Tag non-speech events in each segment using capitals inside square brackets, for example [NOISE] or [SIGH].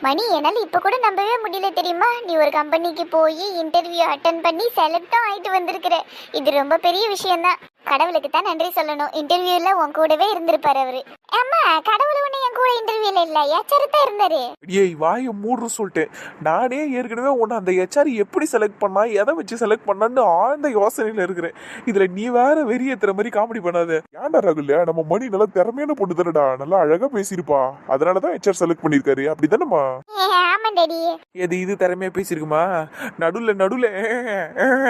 மணி என்னால் இப்ப கூட நம்பவே முடியல தெரியுமா? நீ ஒரு கம்பெனிக்கு போய் இன்டர்வியூ அட்டன் பண்ணி செலக்டும் ஆயிட்டு வந்திருக்கிற. இது ரொம்ப பெரிய விஷயம்தான். கடவுளுக்கு தான் நன்றி சொல்லணும். இன்டர்வியூல உன் கூடவே இருந்திருப்பார் அவரு. ஆமா கடவுள் ஒண்ணு என் கூட இன்டர்வியூல இல்ல. எச்சரித்தா இருந்தாரு. ஏய் வாயை மூடுற சொல்லிட்டேன். நானே ஏற்கனவே உன்னை அந்த ஹெச்ஆர் எப்படி செலக்ட் பண்ணா எதை வச்சு செலக்ட் பண்ணான்னு ஆழ்ந்த யோசனையில இருக்கிறேன். இதுல நீ வேற வெறியேத்துற மாதிரி காமெடி பண்ணாத. ஏன்டா ராகுல் நம்ம மணி நல்லா திறமையான பொண்ணு தானடா. நல்லா அழகா பேசியிருப்பா. அதனாலதான் ஹெச்ஆர் செலக்ட் பண்ணிருக்காரு ஆமா டாடி. எது இது திறமையா பேசியிருக்குமா? நடுவுல நடுவுல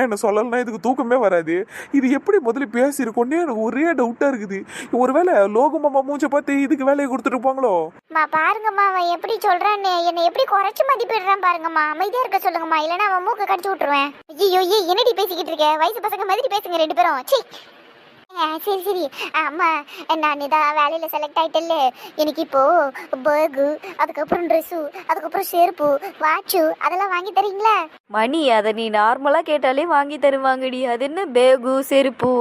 என்ன சொல்லலைன்னா இதுக்கு தூக்கமே வராது. இது எப்படி முதல்ல பேசியிருக்கோன்னே எனக்கு ஒரே டவுட்டா இருக்குது. ஒருவேளை லோகமாமா மூஞ்ச பார்த்து இதுக்கு வேலையை கொடுத்துட்டு போங்களோ? மா பாருங்கம்மா அவன் எப்படி சொல்றான்னு. என்னை எப்படி குறைச்சு மதிப்பிடுறான் பாருங்கம்மா. அமைதியா இருக்க சொல்லுங்கம்மா. இல்லைன்னா அவன் மூக்க கடிச்சு விட்டுருவேன். ஐயோ ஏ என்னடி பேசிக்கிட்டு இருக்க? வயசு பசங்க மாதிரி பேசுங்க ரெண்டு பேரும். சீ சரி சரி. அம்மா நான் இதான் வேலையில் செலக்ட் ஆயிட்டல்ல எனக்கு இப்போ பேகு அதுக்கப்புறம் ட்ரெஸ்ஸு அதுக்கப்புறம் செருப்பு வாட்சு அதெல்லாம் வாங்கி தரீங்களா? மணி அதை நீ நார்மலாக கேட்டாலே வாங்கி தருவாங்கடி அது என்ன பேகு செருப்பு?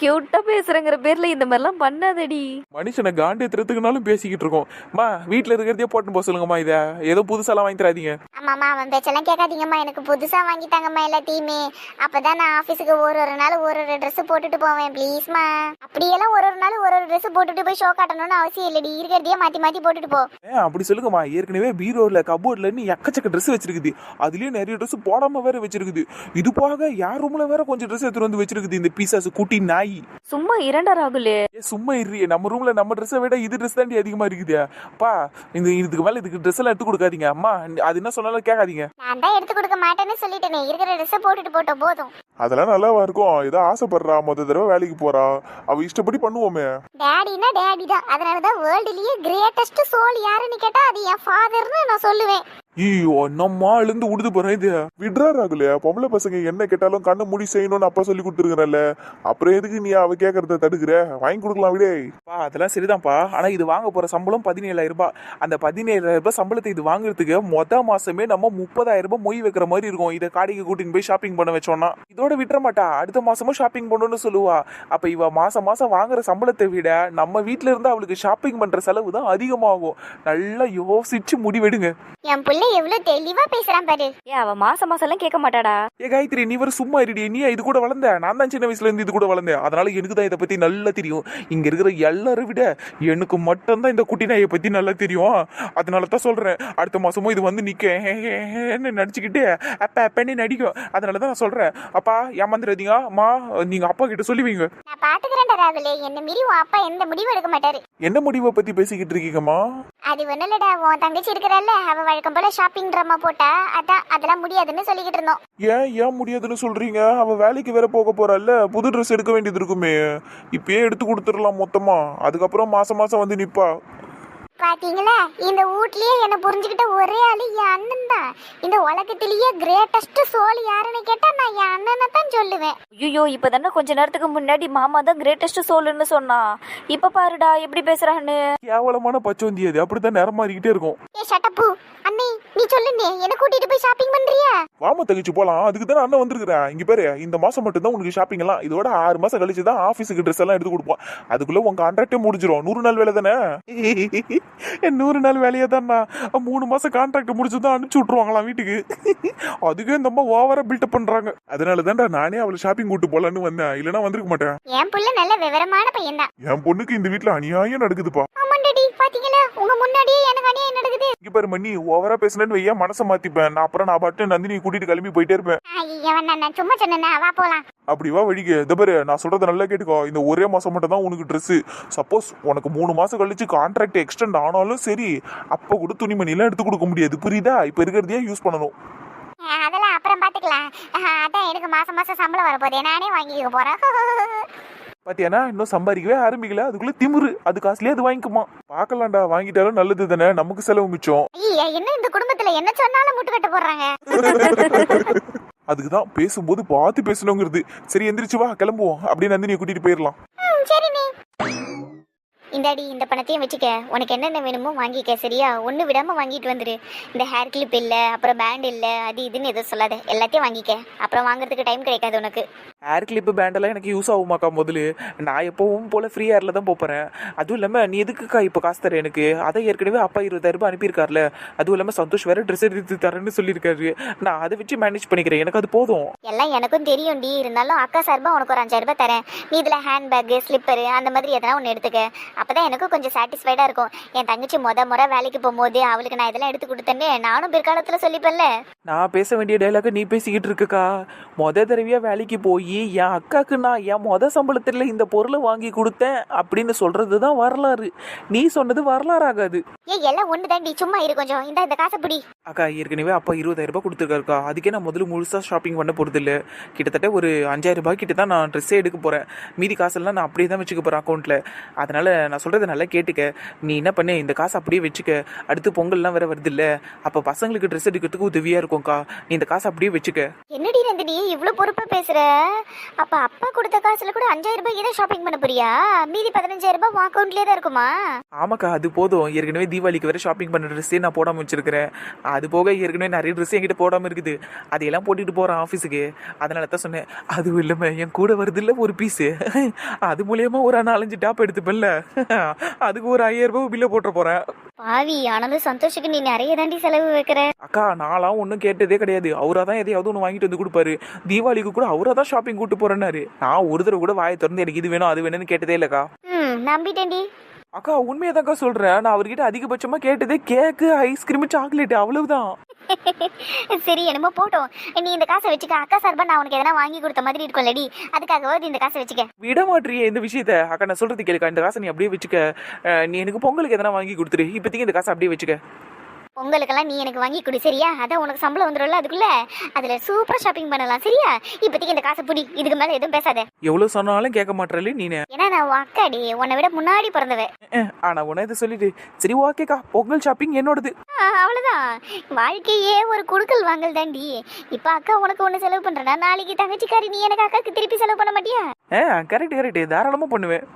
கியூட்டா பேசுறங்கிற பேர்ல இந்த மாதிரிலாம் பண்ணாதடி. மனுஷனை காண்டியத்துறதுக்குனாலும் பேசிக்கிட்டு இருக்கோம். அம்மா வீட்டில் இருக்கிறதே போட்டு போக சொல்லுங்கம்மா இதை. ஏதோ புதுசாலாம் வாங்கி தராதீங்க. ஆமாம்மா அவன் பேச்செல்லாம் கேட்காதீங்கம்மா. எனக்கு புதுசாக வாங்கி தாங்கம்மா எல்லாத்தையுமே. அப்பதான் நான் ஆஃபீஸுக்கு ஒரு ஒரு நாள் ஒரு ஒரு ட்ரெஸ் போட்டுட்டு போவேன் ப்ளீஸ்மா அப்படியெல்லாம் ஒரு ஒரு நாள் ஒரு ஒரு ட்ரெஸ் போட்டுட்டு போய் ஷோ காட்டணும்னு அவசியம் இல்லடி. இருக்கிறதையே மாற்றி மாற்றி போட்டுட்டு போ. ஏன் அப்படி சொல்லுங்கம்மா. ஏற்கனவே பீரோல கபோர்ட்ல இருந்து எக்கச்சக்க ட்ரெஸ் வச்சிருக்குது. அதுலயும் நிறைய ட்ரெஸ் போடாம வேற வச்சிருக்குது. இது போக யார் ரூம்ல வேற கொஞ்சம் ட்ரெஸ் எடுத்துட்டு வந்து வச்சிருக்குது இந்த பீசாஸ் குட்டி நாய்? சும்மா இரண்டா ராகுல். சும்மா இரு நம்ம ரூம்ல நம்ம ட்ரெஸ்ஸை விட இது ட்ரெஸ் தாண்டி அதிகமா இருக்குது. அப்பா இந்த இதுக்கு மேல இதுக்கு ட்ரெஸ் எல்லாம் எடுத்து கொடுக்காதீங்க. அம்மா அது என்ன சொன்னாலும் கேட்காதீங்க. நான் தான் எடுத்து கொடுக்க மாட்டேன்னு சொல்லிட்டேனே. இருக்கிற ட்ரெஸ்ஸை போட்டுட்டு போட்டோம் போதும். அதெல்லாம் நல்லாவா இருக்கும். ஏதோ ஆசைப்படுறா. மொத்த தடவை வேலைக்கு போறா. அவ இஷ்டப்படி பண்ணுவோமே. டேடினா டேடி தான். அதனால தான் வேர்ல்டுலயே கிரேட்டஸ்ட் சோல் யாருன்னு கேட்டா அது என் ஃபாதர்னு நான் சொல்லுவேன். ஐயோ நம்ம இருந்து உடுது போறேன் இது. விட்றா ராகுல பொம்பளை பசங்க என்ன கேட்டாலும் கண்ணை மூடி செய்யணும்னு அப்பா சொல்லி கொடுத்துருக்கறல்ல அப்புறம் எதுக்கு நீ அவ கேக்குறத தடுக்கிற? வாங்கி கொடுக்கலாம் விடே. பா அதெல்லாம் சரிதான்ப்பா. ஆனா இது வாங்க போற சம்பளம் பதினேழாயிரம் ரூபாய். அந்த பதினேழாயிரம் ரூபாய் சம்பளத்தை இது வாங்குறதுக்கு மொத மாசமே நம்ம முப்பதாயிரம் ரூபாய் மொய் வைக்கிற மாதிரி இருக்கும். இதை காடிக்கு கூட்டின்னு போய் ஷாப்பிங் பண்ண வச்சோம்னா. இதோட விட்டுற மாட்டா. அடுத்த மாசமும் ஷாப்பிங் பண்ணணும்னு சொல்லுவா. அப்ப இவ மாசம் மாசம் வாங்குற சம்பளத்தை விட நம்ம வீட்ல இருந்து அவளுக்கு ஷாப்பிங் பண்ற செலவு தான் அதிகமாகும். நல்லா யோசிச்சு முடிவெடுங்க. என் புள்ள எவ்வளவு தெளிவா பேசுறான் பாரு. ஏ அவ மாசம் மாசம் எல்லாம் கேட்க மாட்டாடா. ஏ காயத்ரி நீ வர சும்மா இருடி. நீ இது கூட வளர்ந்த. நான் தான் சின்ன வயசுல இருந்து இது கூட வளர்ந்தேன். அதனால எனக்கு தான் இதை பத்தி நல்லா தெரியும். இங்க இருக்கிற எல்லாரும் விட எனக்கு மட்டும்தான் இந்த குட்டி நாயை பத்தி நல்லா தெரியும். அதனால தான் சொல்றேன். அடுத்த மாசமும் இது வந்து நிக்க நடிச்சுக்கிட்டு அப்ப அப்பன்னு நடிக்கும். அதனால தான் நான் சொல்றேன். அப்பா ஏமாந்துடாதீங்க. அம்மா நீங்க அப்பா கிட்ட சொல்லி வைங்க நான் பாத்துக்கிறேன்டா ராகுலே. என்ன மீறி உன் அப்பா எந்த முடிவும் எடுக்க மாட்டாரு. என்ன முடிவை பத்தி பேசிக்கிட்டு இருக்கீங்கம்மா? அது ஒண்ணும் இல்லடா. உன் தங்கச்சி இருக்கிறல்ல அவ வழக்கம் போல ஷாப்பிங் ட்ராமா போட்டா அதான் அதெல்லாம் முடியாதுன்னு சொல்லிக்கிட்டு இருந்தோம். ஏன் ஏன் முடியாதுன்னு சொல்றீங்க? அவ வேலைக்கு வேற போக போறல்ல புது ட்ரெஸ் எடுக்க வேண்டியது இருக்குமே. இப்பயே எடுத்து கொடுத்துடலாம் மொத்தமா. அதுக்கப்புறம் மாசம் மாசம் வந்து நிப்பா. பாத்தீங்களா? இந்த வீட்லயே என்ன புரிஞ்சுக்கிட்ட ஒரே ஆளு என் அண்ணன் தான். இந்த உலகத்திலேயே கிரேட்டஸ்ட் சோல் யாருன்னு கேட்டா நான் என் அண்ணனை தான் சொல்லுவேன். ஐயோ இப்போ தானே கொஞ்ச நேரத்துக்கு முன்னாடி மாமா தான் கிரேட்டஸ்ட் சோல்னு சொன்னா. இப்ப பாருடா எப்படி பேசுறான்னு? கேவலமான பச்சோந்தி அது அப்படித்தான் நேரம் மாறிக்கிட்டே இருக்கும். ஏ ஷட்டப்பு அண்ணி நீ சொல்லுண்ணே என்ன கூட்டிட்டு போய் ஷாப்பிங் பண்றியா? வாம தங்கச்சி போலாம். அதுக்கு தானே அண்ணன் வந்திருக்கிறேன் இங்க பாரு இந்த மாசம் மட்டும் தான் உனக்கு ஷாப்பிங் எல்லாம். இதோட ஆறு மாசம் கழிச்சு தான் ஆபீஸுக்கு ட்ரெஸ் எல்லாம் எடுத்து கொடுப்போம் அதுக்குள்ள உங்க கான்ட்ராக்டே முடிஞ்சிரும். நூறு நாள் வேலை தானே? நூறு நாள் வேலையே தான்ண்ணா. மூணு மாசம் கான்ட்ராக்ட் முடிச்சு தான் அனுப்பிச்சு விட்டுருவாங்களாம் வீட்டுக்கு. அதுக்கே இந்த அம்மா ஓவரா பில்டப் பண்றாங்க. அதனால தான்டா நானே அவளை ஷாப்பிங் கூட்டு போலான்னு வந்தேன். இல்லைன்னா வந்திருக்க மாட்டேன். என் புள்ள நல்ல விவரமான பையன் தான் என் பொண்ணுக்கு இந்த வீட்டுல அநியாயம் நடக்குதுப்பா. ஆமாண்டடி பாத்தீங்களா? உங்க முன்னாடியே எனக்கு அநியாயம் இங்க பாரு மண்ணி ஓவரா பேசுனேன்னு வையா மனசை மாத்திப்பேன். நான் அப்புறம் நான் பாட்டு நந்தினி கூட்டிட்டு கிளம்பி போயிட்டே இருப்பேன். நான் சும்மா சொன்னேன்னா வா போலாம். அப்படி வா வழிக்கு. இந்த பாரு நான் சொல்றத நல்லா கேட்டுக்கோ. இந்த ஒரே மாசம் மட்டும் தான் உனக்கு Dress சப்போஸ் உனக்கு மூணு மாசம் கழிச்சு கான்ட்ராக்ட் எக்ஸ்டெண்ட் ஆனாலும் சரி அப்ப கூட துணிமணி எல்லாம் எடுத்து கொடுக்க முடியாது. புரியுதா? இப்ப இருக்கிறதையே யூஸ் பண்ணணும்? அதெல்லாம் அப்புறம் பாத்துக்கலாம். அதான் எனக்கு மாசம் மாசம் சம்பளம் வரப்போதே நானே வாங்கிக்க போறேன். [LAUGHS] பாத்தியானா இன்னும் சம்பாதிக்கவே ஆரம்பிக்கல. அதுக்குள்ள திமிரு. அது காசுலயே அது வாங்கிக்குமா? பார்க்கலாம்டா. வாங்கிட்டாலும் நல்லது தானே. நமக்கு செலவு மிச்சம். என்ன இந்த குடும்பத்துல? என்ன சொன்னாலும் முட்டு கட்ட போடுறாங்க. [LAUGHS] அதுக்கு தான் பேசும்போது பார்த்து பேசணுங்கிறது. சரி எந்திரிச்சு வா கிளம்புவோம். அப்படியே நந்தினியை கூட்டிட்டு போயிடலாம் சரி இந்தாடி இந்த பணத்தையும் வச்சுக்க. உனக்கு என்னென்ன வேணுமோ வாங்கிக்க சரியா? ஒன்று விடாம வாங்கிட்டு வந்துரு. இந்த ஹேர் கிளிப் இல்லை அப்புறம் பேண்ட் இல்லை அது இதுன்னு எதுவும் சொல்லாத. எல்லாத்தையும் வாங்கிக்க. அப்புறம் வாங்குறதுக்கு டைம் கிடைக்காது உனக்கு. ஏர் கிளிப்பு பேண்டெல்லாம் எனக்கு யூஸ் ஆகுமாக்கா முதல்ல. நான் எப்பவும் போல ஃப்ரீ ஏரில் தான் போகிறேன் அதுவும் இல்லாமல் நீ எதுக்குக்கா இப்போ காசு தர எனக்கு? அதை ஏற்கனவே அப்பா இருபதாயிரம் ரூபாய் அனுப்பியிருக்காருல. அதுவும் இல்லாமல் சந்தோஷ் வேற ட்ரெஸ் எடுத்து தரேன்னு சொல்லியிருக்காரு. நான் அதை வச்சு மேனேஜ் பண்ணிக்கிறேன். எனக்கு அது போதும். எல்லாம் எனக்கும் தெரியும்டி இருந்தாலும் அக்கா சார்பா உனக்கு ஒரு அஞ்சாயிரம் ரூபாய் தரேன். நீ இதுல ஹேண்ட் பேக் ஸ்லிப்பரு அந்த மாதிரி எதனா ஒன்று எடுத்துக்க. அப்பதான் எனக்கும் கொஞ்சம் சாட்டிஸ்ஃபைடா இருக்கும். என் தங்கச்சி முத முறை வேலைக்கு போகும்போது அவளுக்கு நான் இதெல்லாம் எடுத்து கொடுத்தேன்னு நானும் பிற்காலத்துல சொல்லிப்பேன்ல. நான் பேச வேண்டிய டைலாக நீ பேசிக்கிட்டு இருக்கக்கா? மொத தடவையாக வேலைக்கு போய் என் அக்காக்கு நான் என் மொத சம்பளத்தில் இந்த பொருளை வாங்கி கொடுத்தேன் அப்படின்னு சொல்கிறது தான் வரலாறு. நீ சொன்னது வரலாறு ஆகாது ஏய் எல்லாம் ஒன்று தாண்டி சும்மா இரு கொஞ்சம். இந்த இந்த காசை பிடி. அக்கா ஏற்கனவே அப்பா இருபதாயிரம் ரூபாய் கொடுத்துருக்காருக்கா. அதுக்கே நான் முதல்ல முழுசாக ஷாப்பிங் பண்ண போகிறது இல்லை கிட்டத்தட்ட ஒரு அஞ்சாயிரம் ரூபாய் கிட்ட தான் நான் ட்ரெஸ்ஸே எடுக்க போகிறேன் மீதி காசெல்லாம் நான் அப்படியே தான் வச்சுக்க போகிறேன் அக்கௌண்ட்டில் அதனால் நான் சொல்கிறத நல்லா கேட்டுக்க. நீ என்ன பண்ணு? இந்த காசை அப்படியே வச்சுக்க. அடுத்து பொங்கல்லாம் வேற வருது இல்லை அப்போ பசங்களுக்கு ட்ரெஸ் எடுக்கிறதுக்கு உதவியாக இருக்கும்க்கா. நீ இந்த காசை அப்படியே வச்சுக்க. என்னடி நந்தினி இவ்ளோ பொறுப்பா பேசுற? அப்ப அப்பா கொடுத்த காசுல கூட அஞ்சாயிரம் ரூபாய் தான் ஷாப்பிங் பண்ண போறியா? மீதி பதினஞ்சாயிரம் ரூபாய் உன் அக்கௌண்ட்லயே தான் இருக்குமா? ஆமாக்கா அது போதும். ஏற்கனவே தீபாவளிக்கு வேற ஷாப்பிங் பண்ண ட்ரெஸ்ஸே நான் போடாமல் வச்சிருக்கிறேன். அது போக ஏற்கனவே நிறைய ட்ரெஸ் என்கிட்ட போடாமல் இருக்குது. அதையெல்லாம் போட்டுட்டு போகிறேன் ஆஃபீஸுக்கு அதனால தான் சொன்னேன் அதுவும் இல்லாமல் என் கூட வருது இல்லை ஒரு பீஸு அது மூலியமா ஒரு நாலஞ்சு டாப் எடுத்துப்பல்ல அதுக்கு ஒரு ஐயாயிரம் ரூபாய் பில்லை போட்டுற போகிறேன் பாவி ஆனாலும் சந்தோஷுக்கு நீ நிறைய தாண்டி செலவு வைக்கிற. அக்கா நான்லாம் ஒன்றும் கேட்டதே கிடையாது. அவராக தான் எதையாவது ஒன்று வாங்கிட்டு வந்து கொடுப்பாரு. தீபாவளிக்கு கூட அவராக தான் ஷாப்பிங் கூட்டு போறேன்னாரு. நான் ஒரு தடவை கூட வாயை திறந்து எனக்கு இது வேணும் அது வேணும்னு கேட்டதே இல்லைக்கா ம் நம்பிட்டேன்டி. அக்கா உண்மையதாக்கா சொல்கிறேன் நான் அவர்கிட்ட அதிகபட்சமாக கேட்டதே கேக்கு ஐஸ்கிரீம் சாக்லேட் அவ்வளவுதான். சரி என்னமோ போட்டோம். நீ இந்த காசை வச்சுக்க. அக்கா சார்பா நான் உனக்கு எதனா வாங்கி கொடுத்த மாதிரி இருக்கும்லடி. அதுக்காகவாவது இந்த காசை வச்சுக்க. விட மாட்டியே இந்த விஷயத்த. அக்கா நான் சொல்றது கேளுக்கா. இந்த காசை நீ அப்படியே வச்சுக்க. அஹ், நீ எனக்கு பொங்கலுக்கு எதனா வாங்கி கொடுத்துரு. இப்போதைக்கு இந்த காசை அப்படியே வச்சுக்க. உங்களுக்கெல்லாம் நீ எனக்கு வாங்கி கொடு சரியா? அதான் உனக்கு சம்பளம் வந்துடும்ல அதுக்குள்ள அதுல சூப்பரா ஷாப்பிங் பண்ணலாம் சரியா? இப்போதைக்கு இந்த காசை புடி இதுக்கு மேல எதுவும் பேசாத. எவ்வளோ சொன்னாலும் கேட்க மாட்டேறல நீனு ஏன்னா நான் அக்காடி உன்னை விட முன்னாடி பிறந்தவ. ஆனா உன இதை சொல்லிட்டு சரி ஓகேக்கா பொங்கல் ஷாப்பிங் என்னோடது. அவ்வளவுதான். வாழ்க்கையே ஒரு குடுக்கல் வாங்கல் தாண்டி. இப்ப அக்கா உனக்கு ஒண்ணு செலவு பண்றனா நாளைக்கு தங்கச்சிக்காரி நீ எனக்கு அக்காக்கு திருப்பி செலவு பண்ண மாட்டியா? ஆ கரெக்ட் கரெக்ட் தாராளமாக பண்ணுவேன்.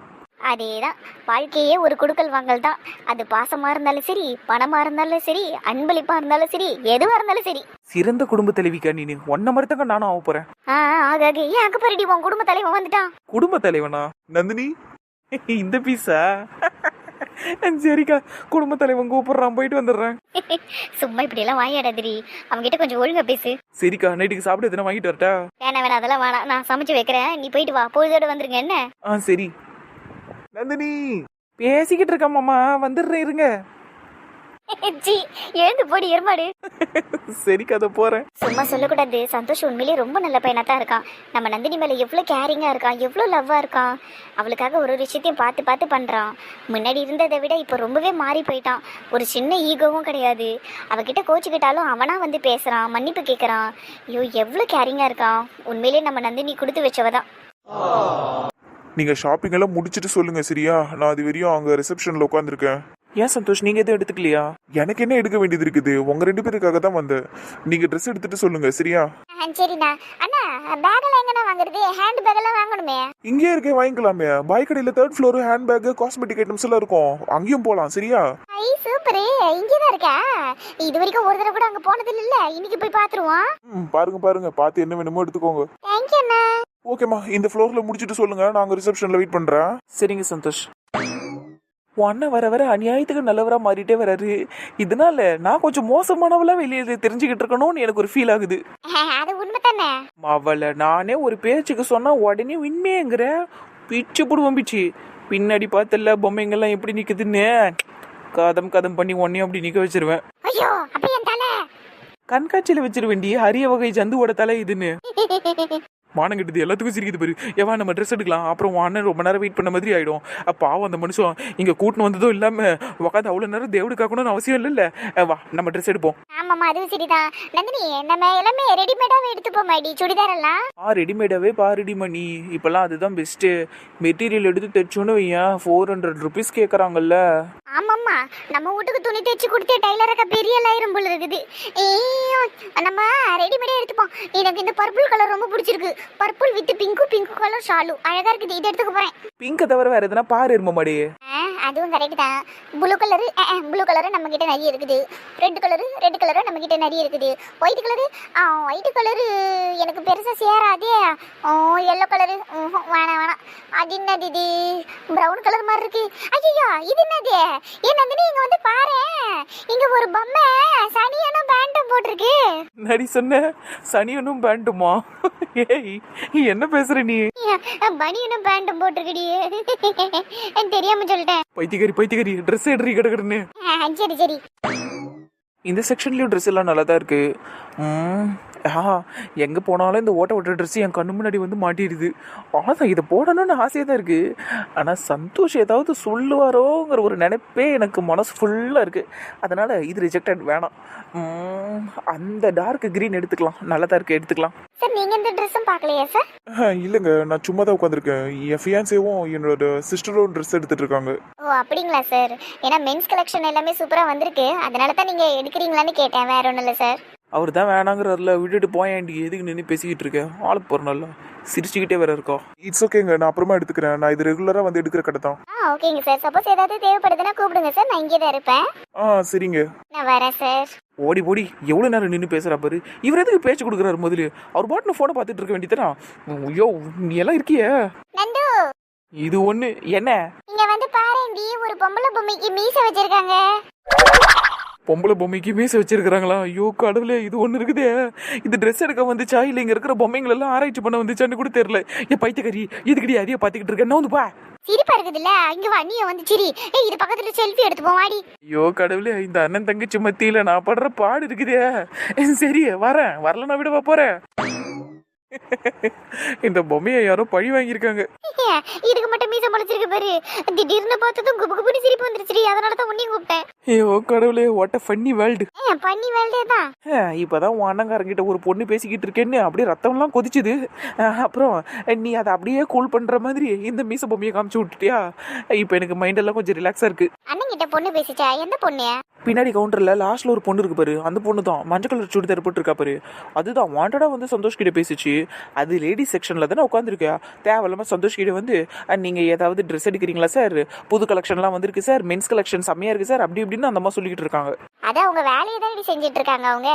அதேதான். வாழ்க்கையே ஒரு குடுக்கல் வாங்கல் தான். அது பாசமா இருந்தாலும் சரி பணமா இருந்தாலும் சரி அன்பளிப்பா இருந்தாலும் சரி எதுவா இருந்தாலும் சரி. சிறந்த குடும்ப தலைவிக்கா நீனு. ஒன்ன மாதிரி நானும் ஆக போறேன். ஆ ஆக ஆக. ஏன் அக்க பாருடி உன் குடும்ப தலைவன் வந்துட்டான். குடும்ப தலைவனா? நந்தினி? இந்த பீஸா சரிக்கா. குடும்ப தலைவன் கூப்பிடுறான். போயிட்டு வந்துடுறேன். சும்மா இப்படி எல்லாம் வாயாடாதிரி அவன்கிட்ட கொஞ்சம் ஒழுங்கா பேசு. சரிக்கா நைட்டுக்கு சாப்பிட எதுனா வாங்கிட்டு வரட்டா? வேணாம் வேணாம். அதெல்லாம் வேணாம். நான் சமைச்சு வைக்கிறேன். நீ போயிட்டு வா. பொழுதோட வந்துருங்க. என்ன? ஆ சரி. நந்தினி. பேசிக்கிட்டு இருக்கேன் மாமா வந்துடுறேன் இருங்க. [LAUGHS] சி எழுந்து போடி எருமாடு. [LAUGHS] சரிக்கா அதை போறேன். சும்மா சொல்லக்கூடாது. சந்தோஷ் உண்மையிலேயே ரொம்ப நல்ல பையனா தான் இருக்கான். நம்ம நந்தினி மேல எவ்வளோ கேரிங்கா இருக்கான் எவ்வளோ லவ்வா இருக்கான். அவளுக்காக ஒரு ஒரு விஷயத்தையும் பார்த்து பார்த்து பண்றான். முன்னாடி இருந்ததை விட இப்போ ரொம்பவே மாறி போயிட்டான். ஒரு சின்ன ஈகோவும் கிடையாது. அவகிட்ட கோச்சுக்கிட்டாலும் அவனா வந்து பேசுறான் மன்னிப்பு கேட்கறான் ஐயோ எவ்வளோ கேரிங்கா இருக்கான். உண்மையிலேயே நம்ம நந்தினி கொடுத்து வச்சவ தான் நீங்க ஷாப்பிங் எல்லாம் முடிச்சிட்டு சொல்லுங்க சரியா? நான் அது வரையும் அங்க ரிசப்ஷன்ல உட்காந்துருக்கேன் ஏன் சந்தோஷ் நீங்க எதுவும் எடுத்துக்கலையா? எனக்கு என்ன எடுக்க வேண்டியது இருக்குது? உங்க ரெண்டு பேருக்காக தான் வந்தேன். நீங்க ட்ரெஸ் எடுத்துட்டு சொல்லுங்க சரியா? சரிண்ணா. அண்ணா பேக்கெல்லாம் எங்கண்ணா வாங்குறது? ஹேண்ட் பேக்கெல்லாம் வாங்கணுமே. இங்கேயே இருக்கே வாங்கிக்கலாமே. பாய் கடையில third floor hand bag cosmetic items எல்லாம் இருக்கும். அங்கேயும் போலாம் சரியா? ஐ சூப்பரு. இங்கே தான் இருக்கா? இது வரைக்கும் ஒரு தடவை கூட அங்கே போனது இல்ல இன்னைக்கு போய் பார்த்துருவோம் ம் பாருங்க பாருங்க. பார்த்து என்ன வேணுமோ எடுத்துக்கோங்க. தேங்க்யூ அண்ணா. ஓகேம்மா இந்த ஃப்ளோர்ல முடிச்சிட்டு சொல்லுங்க. நாங்க ரிசப்ஷன்ல வெயிட் பண்றேன். சரிங்க சந்தோஷ். உன் அண்ணன் வர வர அநியாயத்துக்கு நல்லவரா மாறிட்டே வராரு. இதனால நான் கொஞ்சம் மோசமானவளா வெளியே தெரிஞ்சுக்கிட்டு இருக்கணும்னு எனக்கு ஒரு ஃபீல் ஆகுது. அது உண்மை தானே அவளை நானே ஒரு பேச்சுக்கு சொன்னா உடனே உண்மையங்கிற. பிச்சு போடுவோம் பிச்சு. பின்னாடி பார்த்தல பொம்மைங்கெல்லாம் எப்படி நிக்குதுன்னு. கதம் கதம் பண்ணி உன்னையும் அப்படி நிக்க வச்சிருவேன். ஐயோ கண்காட்சியில வச்சிருவேண்டி அரிய வகை ஜந்துவோட தலை இதுன்னு. [LAUGHS] மானம் கட்டுது எல்லாத்துக்கும் சிரிக்குது பாரு. எவா நம்ம ட்ரெஸ் எடுக்கலாம். அப்புறம் உன் அண்ணன் ரொம்ப நேரம் வெயிட் பண்ண மாதிரி ஆயிடும். அப்ப பாவம் அந்த மனுஷன். இங்க கூட்டின்னு வந்ததும் இல்லாம உட்காந்து அவ்வளவு நேரம் தேவடு காக்கணும்னு அவசியம் இல்லைல்ல. அஹ் வா நம்ம ட்ரெஸ் எடுப்போம். ஆமாம்மா அதுவும் சரிதான். நந்தினி நம்ம எல்லாமே ரெடிமேடாவே எடுத்துப்போமாடி சுடிதார் எல்லாம்? ஆ ரெடிமேடாவே பாருடி மணி. இப்பெல்லாம் அதுதான் பெஸ்ட்டு மெட்டீரியல் எடுத்து தைச்சோன்னு வையன். ஃபோர் ஹண்ட்ரட் ருபீஸ் கேட்குறாங்கல்ல ஆமாம்மா. நம்ம வீட்டுக்கு துணி தைச்சு கொடுத்து டைலருக்கு பெரிய லாயிரம் போல இருக்குது. ஐயோ, நம்ம ரெடிமேடே எடுத்துப்போம். எனக்கு இந்த பர்பிள் கலர் ரொம்ப பிடிச்சிருக்கு. Purple with pink pink colour shawl அழகா இருக்குது. இது எடுத்துக்க போறேன். பிங்கை தவிர வேற எதுனா பாரு இரும மாடி. அதுவும் கரெக்ட் தான். ப்ளூ கலரு ப்ளூ கலரு நம்ம கிட்ட நிறைய இருக்குது. ரெட் கலரு ரெட் கலர் நம்ம கிட்ட நிறைய இருக்குது. ஒயிட் கலரு ஆ ஒயிட் கலரு எனக்கு பெருசா சேராதே. ஓ எல்லோ கலரு வேணாம் வேணாம். அது என்னது இது? ப்ரௌன் கலர் மாதிரி இருக்கு. ஐயோ இது என்னது? ஏன் நந்தினி இங்க வந்து பாரு. இங்க ஒரு பொம்மை சனியனும் பேண்ட்டும் போட்டிருக்கு. நடி சொன்ன சனியனும் பேண்டுமா ஏய் என்ன பேசுற நீ? பனியனும் பேண்ட்டும் போட்டிருக்குடி. தெரியாம சொல்லிட்டேன். பைத்தியக்காரி பைத்தியக்காரி ட்ரெஸ் எடுறி கிடக்குறன்னு. சரி சரி. இந்த செக்ஷன்லேயும் ட்ரெஸ் எல்லாம் நல்லா தான் இருக்கு ஆஹா எங்கே போனாலும் இந்த ஓட்ட ஓட்ட ட்ரெஸ் என் கண்ணு முன்னாடி வந்து மாட்டிடுது. ஆனால் இதை போடணும்னு ஆசையாக தான் இருக்குது ஆனால் சந்தோஷ் ஏதாவது சொல்லுவாரோங்கிற ஒரு நினைப்பே எனக்கு மனசு ஃபுல்லாக இருக்குது அதனால் இது ரிஜெக்டட் வேணாம். அந்த டார்க் க்ரீன் எடுத்துக்கலாம். நல்லா தான் இருக்குது எடுத்துக்கலாம். சார் நீங்க இந்த ட்ரெஸ்ஸும் பார்க்கலையா சார்? இல்லைங்க. நான் சும்மா தான் உட்காந்துருக்கேன் என் ஃபியான்சேவும் என்னோட சிஸ்டரும் ட்ரெஸ் எடுத்துட்டு இருக்காங்க ஓ அப்படிங்களா சார்? ஏன்னா மென்ஸ் கலெக்ஷன் எல்லாமே சூப்பரா வந்திருக்கு. அதனால தான் நீங்க எடுக்கிறீங்களான்னு கேட்டேன். வேற ஒன்றும் இல்லை சார். அவர் தான் வேணாங்கிறாருல விட்டுட்டு போயேன்டி எதுக்கு நின்று பேசிக்கிட்டு இருக்கேன் ஆளுக்கு போகிறனால சிரிச்சுக்கிட்டே வேற இருக்கா? இட்ஸ் ஓகேங்க நான் அப்புறமா எடுத்துக்கிறேன். நான் இது ரெகுலராக வந்து எடுக்கிற கடை தான் ஆ ஓகேங்க சார் சப்போஸ் ஏதாவது தேவைப்படுதுன்னா கூப்பிடுங்க சார் நான் இங்கே தான் இருப்பேன். ஆ சரிங்க. நான் வரேன் சார் ஓடி போடி எவ்வளோ நேரம் நின்று பேசுகிறா பாரு. இவர் எதுக்கு பேச்சு கொடுக்குறாரு முதல்ல? அவர் பாட்டு ஃபோனை பார்த்துட்டு இருக்க வேண்டியதானா ஐயோ நீ எல்லாம் இருக்கியே? நந்து இது ஒன்று என்ன? இங்க வந்து பாருண்டி ஒரு பொம்பளை பொம்மைக்கு மீச வச்சிருக்காங்க. பொம்பளை பொம்மைக்கு மீச வச்சிருக்கிறாங்களா? ஐயோ கடவுளே இது ஒன்று இருக்குதே. இது ட்ரெஸ் எடுக்க வந்துச்சா? இல்லை இங்கே இருக்கிற பொம்மைங்களெல்லாம் எல்லாம் ஆராய்ச்சி பண்ண வந்துச்சான்னு கூட தெரியல. என் பைத்தியக்காரி இதுக்கடி அதையே பார்த்துக்கிட்டு இருக்கேன் வந்து பா. சிரிப்பா இருக்குதுல்ல? இங்க வா நீ வந்து சிரி. ஏய் இது பக்கத்துல செல்ஃபி எடுத்து போ வாடி. ஐயோ கடவுளே இந்த அண்ணன் தங்கச்சி மத்தியில் நான் படுற பாடு இருக்குதே. சரி வரேன். வரல நான் விடவா போகிறேன் [LAUGHS] இந்த பொம்மையை யாரோ பழி வாங்கியிருக்காங்க. இதுக்கு மட்டும் மீச முளைச்சிருக்கு பாரு. திடீர்னு பார்த்ததும் குபு குபுனு சிரிப்பு வந்துருச்சு அதனால தான் உன்னையும் கூப்பிட்டேன். ஐயோ கடவுளே வாட் அ ஃபன்னி வேர்ல்டு ஏ, பண்ணி வேல்டே தான். இப்போதான் உன் அண்ணங்காரங்கிட்ட ஒரு பொண்ணு பேசிக்கிட்டு இருக்கேன்னு அப்படியே ரத்தம்லாம் கொதிச்சுது. அப்புறம் நீ அதை அப்படியே கூல் பண்ணுற மாதிரி இந்த மீச பொம்மையை காமிச்சு விட்டுட்டியா? இப்போ எனக்கு மைண்டெல்லாம் கொஞ்சம் ரிலாக்ஸாக இருக்கு. அண்ணன் கிட்ட பொண்ணு பேசிச்சா? எந்த பொண்ணு? பின்னாடி கவுண்டரில் லாஸ்ட்டில் ஒரு பொண்ணு இருக்கு பாரு. அந்த பொண்ணு தான் மஞ்சள் கலர் சுடிதார் போட்டிருக்கா பாரு. அதுதான் வாண்டடாக வந்து சந்தோஷ் கிட்ட பேசிச்சு. அது லேடிஸ் செக்ஷனில் தானே உட்காந்துருக்கா தேவையில்லாம சந்தோஷ் கிட்ட வந்து "அஹ், நீங்க ஏதாவது ட்ரெஸ் எடுக்கிறீங்களா சார் புது கலெக்ஷன்லாம் வந்திருக்கு சார் மென்ஸ் கலெக்ஷன் செம்மையா இருக்கு சார் அப்படி இப்படின்னு அந்த அம்மா சொல்லிக்கிட்டு இருக்காங்க. அதான் அவங்க வேலையை தான் செஞ்சுட்டு இருக்காங்க அவங்க.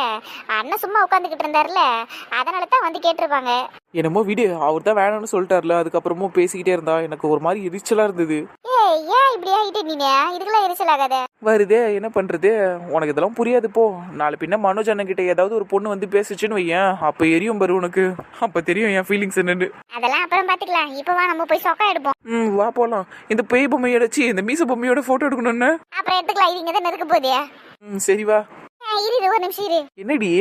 அண்ணன் சும்மா உட்காந்துக்கிட்டு இருந்தாருல அதனால தான் வந்து கேட்டிருப்பாங்க. என்னமோ விடு அவர் தான் வேணும்னு சொல்லிட்டார்ல. அதுக்கப்புறமும் பேசிக்கிட்டே இருந்தா எனக்கு ஒரு மாதிரி எரிச்சலா இருந்தது. ஏன் இப்படி ஆகிட்டு நீங்க இதுக்கெல்லாம் எரிச்சல் ஆகாத. வருதே என்ன பண்றது? உனக்கு இதெல்லாம் புரியாது போ. நாளை பின்ன மனோஜ் அண்ணன் கிட்ட ஏதாவது ஒரு பொண்ணு வந்து பேசுச்சுன்னு வையேன். அப்ப எரியும் பாரு உனக்கு. அப்ப தெரியும் என் ஃபீலிங்ஸ் என்னன்னு. அதெல்லாம் அப்புறம் பாத்துக்கலாம். இப்போ வா நம்ம போய் சொக்கா எடுப்போம். ம் வா போலாம். இந்த பேய் பொம்மையோட சி இந்த மீச பொம்மையோட போட்டோ எடுக்கணும்னு அப்புறம் எடுத்துக்கலாம். இது இங்க தான் இருக்க போதே ம் சரி வா. இரு இரு, ஒரு நிமிஷம் இரு. என்னடி?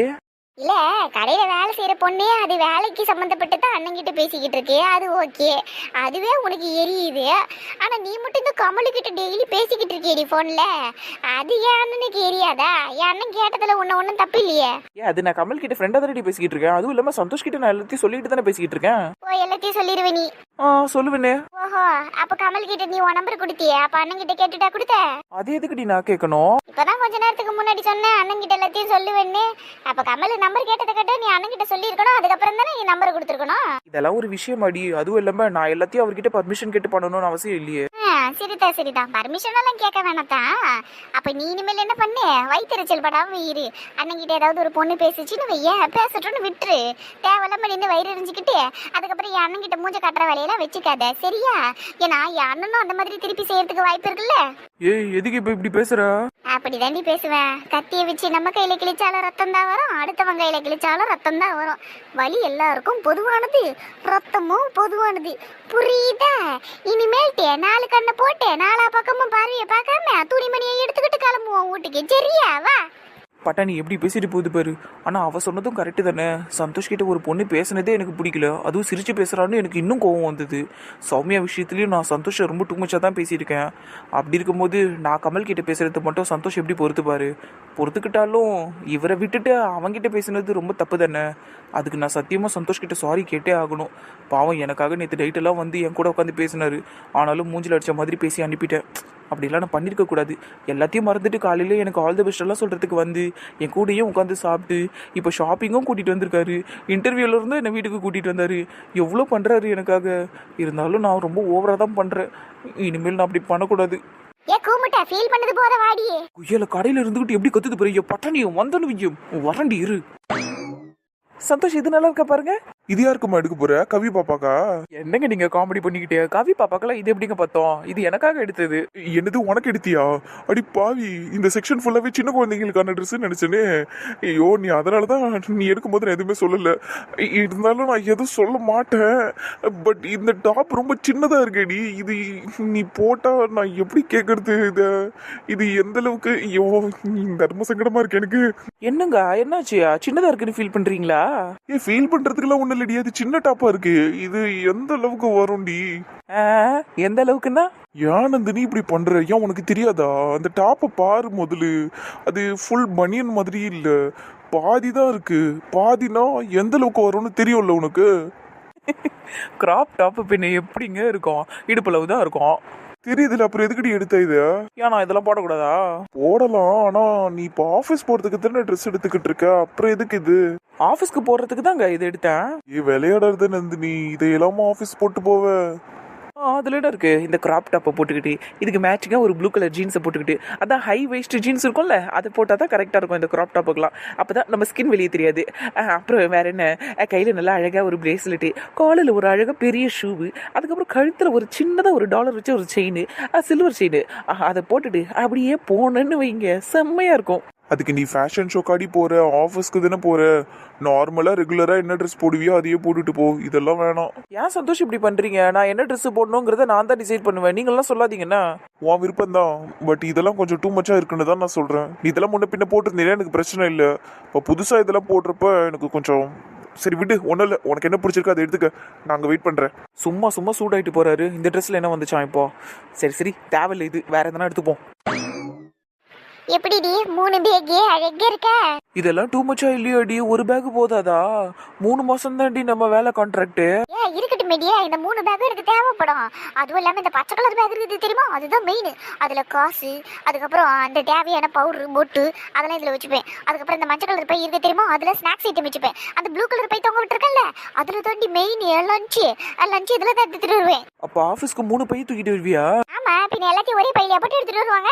இல்ல கடையில வேலை செய்யற பொண்ணே அது வேலைக்கு சம்பந்தப்பட்டு தான் அண்ணன் கிட்ட பேசிக்கிட்டு இருக்கு அது ஓகே. அதுவே உனக்கு எரியுது. ஆனா நீ மட்டும் இந்த கமலு கிட்ட டெய்லி பேசிக்கிட்டு இருக்கியடி போன்ல அது என் அண்ணனுக்கு எரியாதா? என் அண்ணன் கேட்டதுல உன்ன ஒண்ணும் தப்பு இல்லையே. ஏன் அது நான் கமல் கிட்ட ஃப்ரெண்டா தானே பேசிக்கிட்டு இருக்கேன். அதுவும் இல்லாம சந்தோஷ் கிட்ட நான் எல்லாத்தையும் சொல்லிட்டு தானே பேசிக்கிட்டு இருக்கேன். ஓ எல்லாத்தையும் சொல்லிடுவே நீ. ஆ சொல்லுவேனே. ஓஹோ அப்ப கமல் கிட்ட நீ உன் நம்பர் கொடுத்தியே? அப்ப அண்ணன் கிட்ட கேட்டுட்டா கொடுத்த? அது எதுக்குடி நான் கேட்கணும்? இப்பதான் கொஞ்ச நேரத்துக்கு முன்னாடி சொன்னேன் அண்ணன் கிட்ட எல்லாத்தையும் சொல்லுவேன்னு. அப்ப கமல் நம்பர் கேட்டதை கேட்ட நீ அண்ணன் கிட்ட அதுக்கப்புறம் தானே நீ நம்பர் கொடுத்துருக்கணும்? இதெல்லாம் ஒரு விஷயம் அடி. அதுவும் இல்லாம நான் எல்லாத்தையும் அவர்கிட்ட பர்மிஷன் கேட்டு பண்ணணும்னு அவசியம் இல்லையே. ஆ, சரிதான் சரிதான் பர்மிஷன் எல்லாம் கேட்க வேணாத்தான் அப்ப நீ இனிமேல் என்ன பண்ணு? வயிற்றுச்சல் படாம இரு. அண்ணன்கிட்ட ஏதாவது ஒரு பொண்ணு பேசிச்சுன்னு வைய பேசட்டும்னு விட்டுரு. தேவையில்லாம நின்று வயிறு எரிஞ்சுக்கிட்டு அதுக்கப்புறம் என் அண்ணன் கிட்ட மூஞ்ச கட்டுற வேலையெல்லாம் வச்சுக்காத சரியா? ஏன்னா அண்ணனும் அந்த மாதிரி திருப்பி செய்யறதுக்கு வாய்ப்பு இருக்குல்ல? ஏய் எதுக்கு இப்ப இப்படி பேசுற? அப்படி தாண்டி பேசுவேன் கத்திய வச்சு நம்ம கையில கிழிச்சாலும் ரத்தம் தான் வரும் அடுத்தவன் கையில கிழிச்சாலும் ரத்தம் தான் வரும். வலி எல்லாருக்கும் பொதுவானது. ரத்தமும் பொதுவானது. புரியுதா? இனிமேல்ட்டு நாலு கண்ணை போட்டு நாலா பக்கமும் பார்வையை பார்க்காம துணிமணியை எடுத்துக்கிட்டு கிளம்புவோம் வீட்டுக்கு. சரியா? வா. பட்டாணி எப்படி பேசிட்டு போகுது பாரு. ஆனால் அவள் சொன்னதும் கரெக்டு தானே. சந்தோஷ் கிட்ட ஒரு பொண்ணு பேசுனதே எனக்கு பிடிக்கல. அதுவும் சிரிச்சு பேசுகிறான்னு எனக்கு இன்னும் கோவம் வந்தது. சௌமியா விஷயத்துலையும் நான் சந்தோஷம் ரொம்ப டூமச்சாக தான் பேசியிருக்கேன். அப்படி இருக்கும்போது நான் கமல் கிட்ட பேசுறது மட்டும் சந்தோஷ் எப்படி பொறுத்துப்பாரு பொறுத்துக்கிட்டாலும் இவரை விட்டுட்டு அவன்கிட்ட பேசுனது ரொம்ப தப்பு தானே. அதுக்கு நான் சத்தியமாக சந்தோஷ் கிட்ட சாரி கேட்டே ஆகணும். பாவம் எனக்காக நேற்று நைட்டெல்லாம் வந்து என் கூட உட்காந்து பேசினாரு. ஆனாலும் மூஞ்சில் அடித்த மாதிரி பேசி அனுப்பிட்டேன். அப்படிலாம் நான் பண்ணியிருக்க கூடாது. எல்லாத்தையும் மறந்துட்டு காலையில எனக்கு ஆல் தி பெஸ்ட் எல்லாம் சொல்றதுக்கு வந்து என் கூடயும் உட்காந்து சாப்பிட்டு இப்போ ஷாப்பிங்கும் கூட்டிட்டு வந்திருக்காரு. இன்டர்வியூல இருந்து என்னை வீட்டுக்கு கூட்டிட்டு வந்தாரு. எவ்வளோ பண்றாரு எனக்காக? இருந்தாலும் நான் ரொம்ப ஓவரா தான் பண்றேன். இனிமேல் நான் அப்படி பண்ணக்கூடாது. ஏ கூமுட்டா ஃபீல் பண்ணது போத வாடி. குய்யல கடையில இருந்துகிட்டு எப்படி கத்துது பாரு பட்டணியும் வந்தனு வையும். வரண்டி இரு. சந்தோஷ் இது நல்லா இருக்கா பாருங்க? இது யாருக்குமா எடுக்க போற? கவி பாப்பாக்கா? என்னங்க நீங்க காமெடி பண்ணிக்கிட்டே? கவி பாப்பாக்கெல்லாம் இது எப்படிங்க பார்த்தோம்? இது எனக்காக எடுத்தது. என்னது உனக்கு எடுத்தியா? அடி பாவி இந்த செக்ஷன் ஃபுல்லாவே சின்ன குழந்தைங்களுக்கான ட்ரெஸ் நினைச்சேனே. ஐயோ நீ அதனால தான் நீ எடுக்கும்போது நான் எதுவுமே சொல்லல. இருந்தாலும் நான் எதுவும் சொல்ல மாட்டேன். பட் இந்த டாப் ரொம்ப சின்னதா இருக்கேடி. இது நீ போட்டா நான் எப்படி கேட்கறது இத? இது எந்த அளவுக்கு? ஐயோ தர்ம சங்கடமா இருக்கு எனக்கு. என்னங்க என்னாச்சு? சின்னதா இருக்குன்னு ஃபீல் பண்றீங்களா? ஏ ஃபீல் பண்றதுக்குலாம் ஒண்ணும் இல்லடி அது சின்ன டாப்பா இருக்கு. இது எந்த அளவுக்கு வரும்டி? எந்த அளவுக்குன்னா? ஏன் நந்தினி இப்படி பண்ற? ஏன் உனக்கு தெரியாதா? அந்த டாப்பை பாரு முதல்ல அது ஃபுல் பனியன் மாதிரி இல்ல. பாதி தான் இருக்கு. பாதினா எந்த அளவுக்கு வரும்னு தெரியும்ல உனக்கு? [LAUGHS] கிராப் டாப் பின்ன எப்படிங்க இருக்கும்? இடுப்பளவு தான் இருக்கும். தெரியுதுல அப்புறம் எதுக்கடி எடுத்த இத? ஏன்னா இதெல்லாம் போடக்கூடாதா? போடலாம் ஆனா நீ இப்போ ஆபீஸ் போறதுக்கு தானே ட்ரெஸ் எடுத்துக்கிட்டு இருக்க? அப்புறம் எதுக்கு இது? ஆஃபீஸ்க்கு போடுறதுக்கு தாங்க இது எடுத்தேன். ஏ விளையாடுறது நந்தினி இதையெல்லாம் ஆபீஸ் போட்டு போவ. ஆ இருக்கு? இந்த கிராப் டாப்பை போட்டுக்கிட்டு இதுக்கு மேட்சிங்காக ஒரு ப்ளூ கலர் ஜீன்ஸை போட்டுக்கிட்டு அதான் ஹை வெயிஸ்ட் ஜீன்ஸ் இருக்கும்ல அதை போட்டால் தான் கரெக்டாக இருக்கும் இந்த கிராப் அப்போ தான் நம்ம ஸ்கின் வெளியே தெரியாது. அப்புறம் வேற என்ன? கையில் நல்லா அழகாக ஒரு பிரேஸ்லெட்டு காலில் ஒரு அழகாக பெரிய ஷூவு அதுக்கப்புறம் கழுத்தில் ஒரு சின்னதாக ஒரு டாலர் வச்சு ஒரு செயின் சில்வர் செயின் அதை போட்டுட்டு அப்படியே போனேன்னு வைங்க செம்மையாக இருக்கும். அதுக்கு நீ ஃபேஷன் ஷோக்காடி போற ஆஃபீஸ்க்கு தானே போற. நார்மலா ரெகுலரா என்ன ட்ரெஸ் போடுவியோ அதையே போட்டுட்டு போ. இதெல்லாம் வேணாம். ஏன் சந்தோஷ் இப்படி பண்றீங்க? நான் என்ன ட்ரெஸ் போடணுங்கிறத நான் தான் டிசைட் பண்ணுவேன். நீங்களாம் சொல்லாதீங்கண்ணா உன் விருப்பம் தான் பட் இதெல்லாம் கொஞ்சம் டூ மச்சா இருக்குன்னு தான் நான் சொல்றேன். நீ இதெல்லாம் முன்ன பின்ன போட்டிருந்தீங்கன்னா எனக்கு பிரச்சனை இல்லை. இப்போ புதுசா இதெல்லாம் போடுறப்ப எனக்கு கொஞ்சம் சரி விடு ஒன்றும் இல்லை. உனக்கு என்ன பிடிச்சிருக்கோ அதை எடுத்துக்க. நாங்கள் வெயிட் பண்ணுறேன் சும்மா சும்மா சூடாயிட்டு போறாரு. இந்த ட்ரெஸ்ல என்ன வந்துச்சான் இப்போ? சரி சரி தேவையில்லை இது வேற எதனா எடுத்துப்போம். எப்படிடி மூணு பேக்கு அழகா இருக்க? இதெல்லாம் டூ மச்சா இல்லையாடி ஒரு பேக் போதாதா? மூணு மாசம் தாண்டி நம்ம வேலை கான்ட்ராக்ட் ஏ இருக்கட்டும் மேடியா இந்த மூணு பேக்கும் எனக்கு தேவைப்படும். அதுவும் இல்லாம இந்த பச்சை கலர் பேக் இருக்குது தெரியுமா? அதுதான் மெயின் அதுல காசு அதுக்கப்புறம் அந்த தேவையான பவுடர் பொட்டு அதெல்லாம் இதுல வச்சுப்பேன். அதுக்கப்புறம் இந்த மஞ்சள் கலர் பை இருக்கு தெரியுமா? அதுல ஸ்நாக்ஸ் ஐட்டம் வச்சுப்பேன். அந்த ப்ளூ கலர் பை தொங்க விட்டுருக்கேன்ல அதுல தாண்டி மெயின் லஞ்சு லஞ்சு இதுல தான் எடுத்துட்டு வருவேன். அப்ப ஆபீஸ்க்கு மூணு பை தூக்கிட்டு வருவியா? ஆமா பின்ன எல்லாத்தையும் ஒரே பையில போட்டு எடுத்துட்டு வருவாங்க?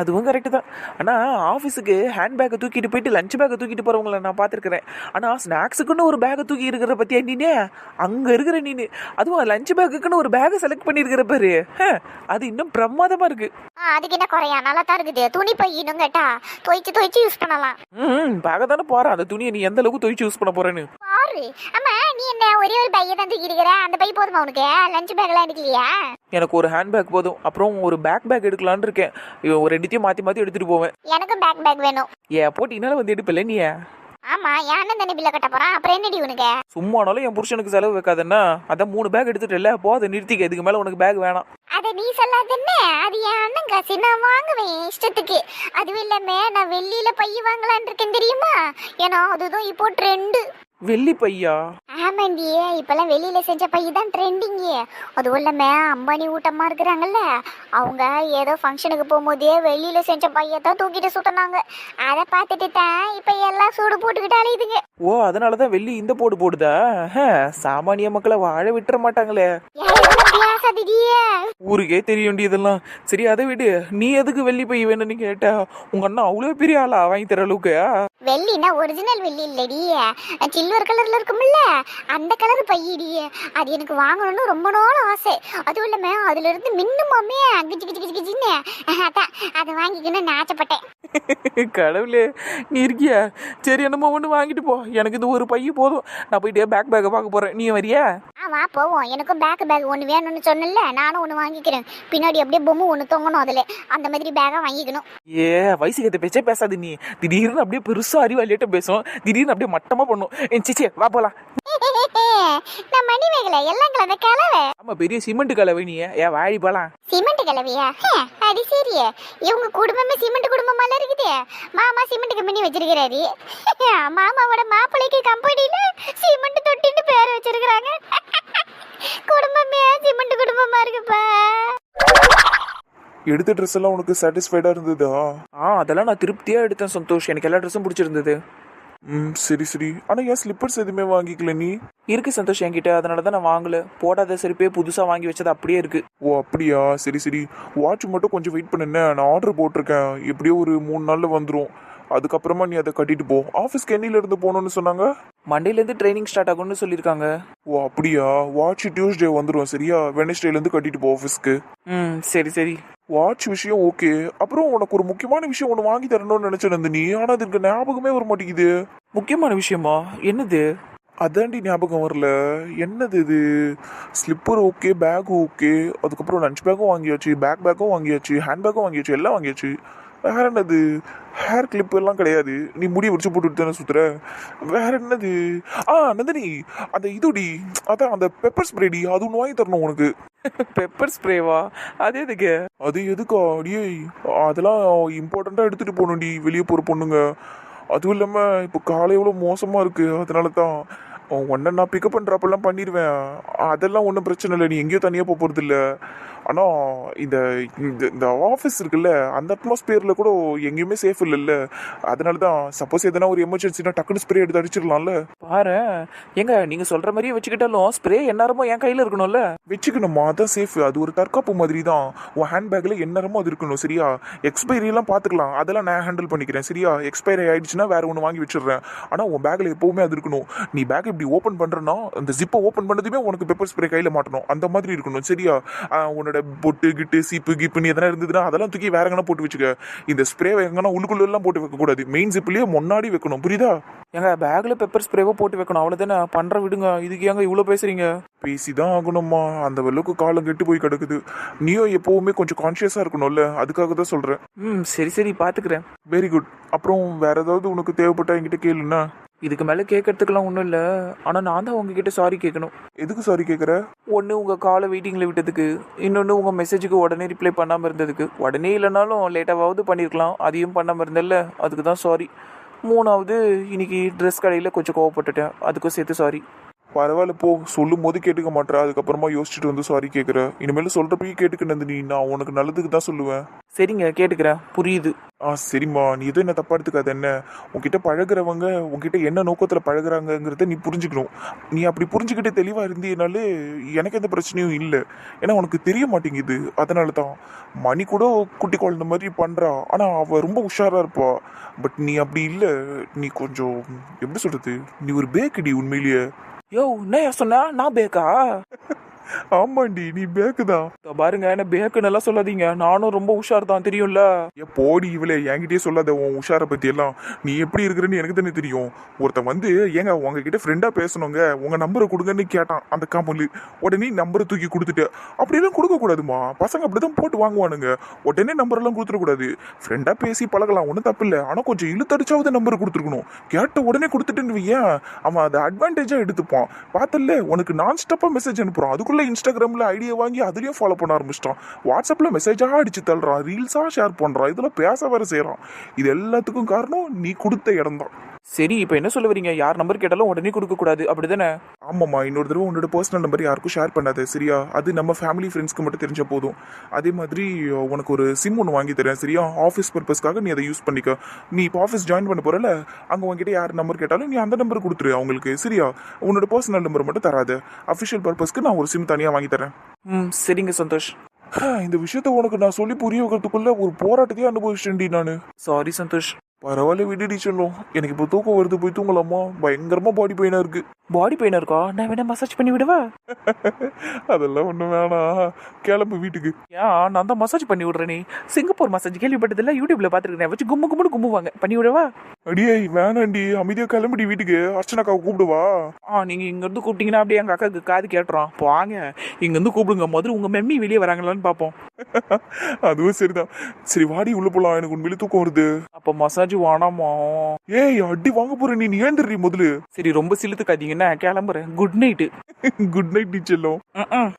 அதுவும் கரெக்ட் தான். ஆனா ஆபீஸுக்கு ஹேண்ட் பேக்கை தூக்கிட்டு போயிட்டு லஞ்ச் பேக்கை தூக்கிட்டு போறவங்கள நான் பார்த்துருக்கிறேன். ஆனா ஸ்நாக்ஸுக்குன்னு ஒரு பேக்கை தூக்கி இருக்கிற பத்தியா நீனே? அங்க இருக்கிற நீனு. அதுவும் லஞ்ச் பேக்குன்னு ஒரு பேக்கை செலக்ட் பண்ணியிருக்கிற பாரு. அது இன்னும் பிரமாதமா இருக்கு. ஆ, அதுக்கு என்ன குறையா? நல்லா தான் இருக்குது. துணி பை இன்னும் கேட்டா துவைச்சு துவைச்சு யூஸ் பண்ணலாம். ம் பார்க்க தானே போறேன். அந்த துணியை நீ எந்த அளவுக்கு துவைச்சு யூஸ் பண்ண போறேன்னு. பாரு. ஆமா நீ என்ன? ஒரே ஒரு பையை தான் தூக்கி இருக்கிற அந்த பை போதுமா உனக்கு? லஞ்ச் பேக் எல்லாம் எடுக்கலையா? எனக்கு ஒரு ஹேண்ட் பேக் போதும். அப்புறம் ஒரு பேக் பேக் எடுக்கலான்னு இருக்கேன். ஒரு ரெண்டுத்தையும் மாற்றி மாற்றி எடுத்துகிட்டு போவேன். எனக்கும் பேக் பேக் வேணும். ஏன் போட்டினால வந்து எடுப்பில்ல நீ? ஆமா அண்ணன் தானே பில்ல கட்ட போறான். அப்புறம் என்னடி உனக்கு? சும்மானாலும் என் புருஷனுக்கு செலவு வைக்காதன்னா அதான் மூணு பேக் எடுத்துட்டல போ அதை நிறுத்திக்க. இதுக்கு மேலே உனக்கு பேக் வேணாம். அத நீ சொல்லாதன்னு அது என் அண்ணன் காசு. நான் வாங்குவேன் இஷ்டத்துக்கு. அதுவும் இல்லாம நான் வெள்ளியில பை வாங்கலான் இருக்கேன் தெரியுமா? ஏன்னா அதுதான் இப்போ ட்ரெண்டு வெள்ளி பையா? ஆமாண்டி இப்பெல்லாம் வெளியில செஞ்ச பை தான் ட்ரெண்டிங் அதுவும் இல்லாம அம்பானி ஊட்டமா இருக்கிறாங்கல்ல அவங்க ஏதோ ஃபங்க்ஷனுக்கு போகும்போதே வெளியில செஞ்ச பையை தான் தூக்கிட்டு சுத்தினாங்க அதை பார்த்துட்டு தான் இப்ப எல்லாம் சூடு போட்டுக்கிட்டு அலையுதுங்க. ஓ அதனால தான் வெள்ளி இந்த போடு போடுதா? சாமானிய மக்களை வாழ விட்டுற மாட்டாங்களே. பேசாதிடியே ஊருக்கே தெரியும்டி இதெல்லாம். சரி அதை விடு. நீ எதுக்கு வெள்ளி பை வேணும்னு கேட்டா? உங்க அண்ணா அவ்வளோ பெரிய ஆளா வாங்கி தர அளவுக்கு? வெள்ளினா ஒரிஜினல் வெள்ளி இல்லடி சில்வர் கலர்ல இருக்கும்ல? அந்த கலர் பையடி அது எனக்கு வாங்கணும்னு ரொம்ப நாள் ஆசை. அதுவும் இல்லாம அதுல இருந்து மின்னுமாமே கிச்சு கிச்சு கிச்சு கிச்சுன்னு. அதான். அதை வாங்கிக்கணும்னு ஆசைப்பட்டேன். கடவுளே நீ இருக்கியா? சரி என்னமோ ஒன்று வாங்கிட்டு போ. எனக்கு இந்த ஒரு பைய போதும். நான் போயிட்டே பேக் பேக்கை பார்க்க போறேன். நீ வரியா? ஆ வா போவோம். எனக்கும் பேக் பேக் ஒன்று வேணும்னு சொன்னல நானும் ஒன்று வாங்கிக்கிறேன். பின்னாடி அப்படியே பொம்மை ஒன்று தொங்கணும் அதில். அந்த மாதிரி பேக்காக வாங்கிக்கணும். ஏ வயசுக்கு ஏற்ற பேச்சே பேசாது நீ. திடீர்னு அப்படியே பெருசா அறிவாளியிட்ட பேசும். திடீர்னு அப்படியே மட்டமா பண்ணும். சிச்சி வா போலாம். நான் மணி வேகல எல்லாம் கலந்த கலவை. ஆமா பெரிய சிமெண்ட் கலவை நீ ஏன் வாழி போலாம். சிமெண்ட் கலவையா? அது சரியே. இவங்க குடும்பமே சிமெண்ட் குடும்பமால இருக்குது. மாமா சிமெண்ட் கம்பெனி வச்சிருக்கிறாரு. மாமாவோட மாப்பிள்ளைக்கு கம்பெனில சிமெண்ட் தொட்டின்னு பேர் வச்சிருக்கிறாங்க. குடும்பமே சிமெண்ட் குடும்பமா இருக்குப்பா. எடுத்த ட்ரெஸ் எல்லாம் உனக்கு சாட்டிஸ்ஃபைடா இருந்ததா? ஆ அதெல்லாம் நான் திருப்தியா எடுத்தேன் சந்தோஷ். எனக்கு எல்லா ட்ரெஸ்ஸும் பிடிச்சிருந்தது. ம் சரி சரி. ஆனா ஏன் ஸ்லிப்பர்ஸ் எதுவுமே வாங்கிக்கல நீ? இருக்கு சந்தோஷ் என்கிட்ட. அதனால தான் நான் வாங்கல. போடாத செருப்பே புதுசா வாங்கி வச்சது அப்படியே இருக்கு. ஓ அப்படியா? சரி சரி. வாட்ச் மட்டும் கொஞ்சம் வெயிட் பண்ணுன நான் ஆர்டர் போட்டிருக்கேன். எப்படியோ ஒரு மூணு நாள்ல வந்துடும் அதுக்கப்புறமா நீ அதை கட்டிட்டு போ. ஆஃபீஸ்க்கு என்னையில இருந்து போகணும்னு சொன்னாங்க? மண்டேலேருந்து ட்ரைனிங் ஸ்டார்ட் ஆகும்னு சொல்லியிருக்காங்க. ஓ அப்படியா? வாட்ச் டியூஸ்டே வந்துடும் சரியா? வெனஸ்டேல இருந்து கட்டிட்டு போ ஆஃபீஸ்க்கு ம் சரி சரி. வாட்ச் விஷயம் ஓகே அப்புறம் உனக்கு ஒரு முக்கியமான விஷயம் ஒன்று வாங்கி தரணும்னு நினைச்சேன் நந்தினி. ஆனா அதுக்கு ஞாபகமே வர மாட்டேங்குது. முக்கியமான விஷயமா? என்னது? அதாண்டி ஞாபகம் வரல. என்னது இது? ஸ்லிப்பர் ஓகே பேக் ஓகே அதுக்கப்புறம் லஞ்ச் பேக்கும் வாங்கியாச்சு பேக் பேக்கும் வாங்கியாச்சு ஹேண்ட் பேக்கும் வாங்கியாச்சு எல்லாம் வாங்கியாச்சு. வேற என்னது? ஹேர் கிளிப் எல்லாம் கிடையாது. நீ முடிய வச்சு போட்டுட்டு தானே சுத்துற? வேற என்னது? ஆ நந்தினி அந்த இதுடி அதான் அந்த பெப்பர் ஸ்ப்ரேடி அது ஒன்று வாங்கி தரணும் உனக்கு. பெப்பர் ஸ்ப்ரேவா அது எதுக்கு? அது எதுக்கா? அடியே அதெல்லாம் இம்பார்ட்டண்ட்டாக எடுத்துகிட்டு போகணும்டி வெளியே போகிற பொண்ணுங்க. அதுவும் இல்லாமல் இப்போ காலை எவ்வளோ மோசமாக இருக்குது அதனால தான் உன்னை நான் பிக்கப் பண்ணுறப்பெல்லாம் பண்ணிடுவேன் அதெல்லாம் ஒன்றும் பிரச்சனை இல்லை. நீ எங்கேயோ தனியாக போக போகிறது இல்லை ஆனால் இந்த இந்த ஆஃபீஸ் இருக்குல்ல அந்த அட்மாஸ்பியரில் கூட எங்கேயுமே சேஃப் இல்லைல்ல. அதனால தான் சப்போஸ் எதனா ஒரு எமர்ஜென்சினா டக்குனு ஸ்ப்ரே எடுத்து அடிச்சிடலாம்ல. பாரு எங்க நீங்க சொல்ற மாதிரியே வச்சுக்கிட்டாலும் ஸ்ப்ரே எந்நேரமும் என் கையில இருக்கணும்ல. வச்சுக்கணுமா? அதான் சேஃப் அது ஒரு தற்காப்பு மாதிரி தான் உன் ஹேண்ட்பேக்கில் எந்நேரமும் அது இருக்கணும் சரியா? எக்ஸ்பைரிலாம் பார்த்துக்கலாம் அதெல்லாம் நான் ஹேண்டில் பண்ணிக்கிறேன் சரியா? எக்ஸ்பைரி ஆயிடுச்சுன்னா வேற ஒன்று வாங்கி வச்சிடுறேன். ஆனால் உன் பேக்கில் எப்பவுமே அது இருக்கணும். நீ பேக் இப்படி ஓப்பன் பண்ணுறனா அந்த ஜிப்பை ஓப்பன் பண்ணதுமே உனக்கு பெப்பர் ஸ்ப்ரே கையில் மாட்டணும். அந்த மாதிரி இருக்கணும் சரியா? ஆஹ் உன்னோட பொட்டு கிட்டு சீப்பு கிப்புன்னு எதனா இருந்ததுன்னா அதெல்லாம் தூக்கி வேற எங்கன்னா போட்டு வச்சுக்க. இந்த ஸ்ப்ரே எங்கன்னா உள்ளுக்குள்ளெல்லாம் போட்டு வைக்கக்கூடாது. மெயின் ஜிப்லேயே முன்னாடி வைக்கணும். புரியுதா? எங்க பேக்ல பெப்பர் ஸ்ப்ரேவோ போட்டு வைக்கணும். அவ்வளவுதானே? பண்ற விடுங்க. இதுக்கு ஏங்க இவ்வளவு பேசுறீங்க? பேசிதான் ஆகணுமா அந்த அளவுக்கு காலம் கெட்டு போய் கிடக்குது. நீயும் எப்பவுமே கொஞ்சம் கான்ஷியஸாக இருக்கணும்ல. அதுக்காக தான் சொல்கிறேன் ம் சரி சரி. பாத்துக்கிறேன். வெரி குட் அப்புறம் வேற ஏதாவது உனக்கு தேவைப்பட்டா என்கிட்ட கேளுண்ணா. இதுக்கு மேல கேட்கறதுக்கெல்லாம் ஒன்றும் இல்லை. ஆனா நான் தான் உங்ககிட்ட சாரி கேட்கணும் எதுக்கு சாரி கேட்குற ஒன்று உங்கள் காலை வெயிட்டிங்கில் விட்டதுக்கு. இன்னொன்று உங்கள் மெசேஜுக்கு உடனே ரிப்ளை பண்ணாமல் இருந்ததுக்கு. உடனே இல்லைனாலும் லேட்டாவது பண்ணியிருக்கலாம் அதையும் பண்ணாமல் இருந்தல்ல அதுக்கு தான் சாரி மூணாவது இன்றைக்கி ட்ரெஸ் கடையில் கொஞ்சம் கோவப்பட்டுட்டேன். அதுக்கும் சேர்த்து சாரி பரவாயில்ல போ. சொல்லும் போது கேட்டுக்க மாட்டேற. அதுக்கப்புறமா யோசிச்சுட்டு வந்து சாரி கேட்குற இனிமேல் சொல்கிறப்பயே கேட்டுக்க நந்தினி. நான் உனக்கு நல்லதுக்கு தான் சொல்லுவேன். சரிங்க கேட்டுக்கிறேன் புரியுது. ஆ சரிம்மா. நீ எதுவும் என்ன தப்பா எடுத்துக்காத என்ன? உன்கிட்ட பழகுறவங்க உன்கிட்ட என்ன நோக்கத்தில் பழகுறாங்கங்கிறத நீ புரிஞ்சுக்கணும். நீ அப்படி புரிஞ்சுக்கிட்டு தெளிவாக இருந்தீனாலே எனக்கு எந்த பிரச்சனையும் இல்லை. ஏன்னா உனக்கு தெரிய மாட்டேங்குது. அதனால தான். மணி கூட குட்டி குழந்தை மாதிரி பண்ணுறா ஆனால் அவள் ரொம்ப உஷாராக இருப்பா. பட் நீ அப்படி இல்லை. நீ கொஞ்சம் எப்படி சொல்கிறது நீ ஒரு பேக்குடி உண்மையிலேயே. யோ என்ன சொன்னா நான் பேக்கா ஆமாண்டி நீ பேக்கு தான் பாருங்க என்ன பேக்கு நல்லா சொல்லாதீங்க. நானும் ரொம்ப உஷார் தான் தெரியும்ல? ஏ போடி இவளே என்கிட்டயே சொல்லாத உன் உஷாரை பத்தி எல்லாம் நீ எப்படி இருக்கிறன்னு எனக்கு தானே தெரியும். ஒருத்தன் வந்து ஏங்க உங்ககிட்ட ஃப்ரெண்டா பேசணுங்க. உங்க நம்பரை கொடுங்கன்னு கேட்டான் அந்த காமலு. உடனே நம்பரை தூக்கி கொடுத்துட்டு அப்படியெல்லாம் கொடுக்க கூடாதுமா பசங்க அப்படிதான் போட்டு வாங்குவானுங்க. உடனே நம்பர் எல்லாம் கொடுத்துடக்கூடாது. ஃப்ரெண்டா பேசி பழகலாம் ஒன்றும் தப்பு இல்லை ஆனா கொஞ்சம் இழுத்தடிச்சாவது நம்பர் கொடுத்துருக்கணும். கேட்ட உடனே கொடுத்துட்டுன்னு வையேன். அவன் அதை அட்வான்டேஜா எடுத்துப்பான். பார்த்தல உனக்கு நான் ஸ்டாப்பா மெசேஜ் அனுப்புறான். அதுக்குள்ள இன்ஸ்டாகிராம்ல ஐடியா வாங்கி அதுலேயும் ஃபாலோ பண்ண ஆரம்பிச்சிட்டான். வாட்ஸ்அப்பில் மெசேஜா அடிச்சு தள்ளுறான் ரீல்ஸா ஷேர் பண்றான் இதெல்லாம் பேச வேறு செய்யறான் இது எல்லாத்துக்கும் காரணம் நீ கொடுத்த இடம் தான். சரி இப்போ என்ன சொல்ல வரீங்க? யார் நம்பர் கேட்டாலும் உடனே கொடுக்க கூடாது அப்படிதானே? ஆமாம்மா இன்னொரு தடவை உன்னோட பர்சனல் நம்பர் யாருக்கும் ஷேர் பண்ணாத சரியா? அது நம்ம ஃபேமிலி ஃப்ரெண்ட்ஸ்க்கு மட்டும் தெரிஞ்ச போதும். அதே மாதிரி உனக்கு ஒரு சிம் ஒன்று வாங்கி தரேன் சரியா? ஆஃபீஸ் பர்பஸ்க்காக நீ அதை யூஸ் பண்ணிக்க. நீ இப்போ ஆஃபீஸ் ஜாயின் பண்ண போறல அங்கே உங்ககிட்ட யார் நம்பர் கேட்டாலும் நீ அந்த நம்பர் கொடுத்துரு அவங்களுக்கு சரியா? உன்னோட பர்சனல் நம்பர் மட்டும் தராத. அஃபிஷியல் பர்பஸ்க்கு நான் ஒரு சிம் தனியாக வாங்கி தரேன். ம் சரிங்க சந்தோஷ். இந்த விஷயத்த உனக்கு நான் சொல்லி புரிய வைக்கிறதுக்குள்ள ஒரு போராட்டத்தையே அனுபவிச்சிட்டேன்டி நான். சாரி சந்தோஷ். பரவாயில்ல விடுடி சொல்லும். எனக்கு இப்போ தூக்கம் வருது போய் தூங்கலாமா? பயங்கரமா பாடி பெயினா இருக்கு. பாடி பெயின் இருக்கா? நான் வேணா மசாஜ் பண்ணி விடவா? [LAUGHS] அதெல்லாம் ஒன்றும் வேணாம். கிளம்பு வீட்டுக்கு. ஏன் நான் தான் மசாஜ் பண்ணி விடுறேனே. சிங்கப்பூர் மசாஜ் கேள்விப்பட்டதில்ல யூடியூப்ல பாத்துருக்கேன் வச்சு கும்மு கும்முன்னு கும்புவாங்க பண்ணி விடவா? அடியே வேணாண்டி. அமைதியா கிளம்புடி வீட்டுக்கு. அர்ச்சனாக்காவை கூப்பிடுவா. ஆ நீங்க இங்க இருந்து கூப்பிட்டீங்கன்னா அப்படியே எங்க அக்காவுக்கு காது கேட்டுறோம் வாங்க இங்க இருந்து கூப்பிடுங்க. முதல்ல உங்க மெம்மி வெளியே வராங்களான்னு பாப்போம். [LAUGHS] அதுவும் சரிதான். சரி வாடி உள்ள போலாம். எனக்கு உண்மையிலே தூக்கம் வருது. அப்ப மசாஜ் வேணாமா? ஏய் அடி வாங்க போற நீ. ஏந்திரி முதல்ல. சரி ரொம்ப சிலுத்துக்காதீங்கன்னா கிளம்புறேன். குட் நைட்டு குட் நைட் டீச்சர்லாம் ம்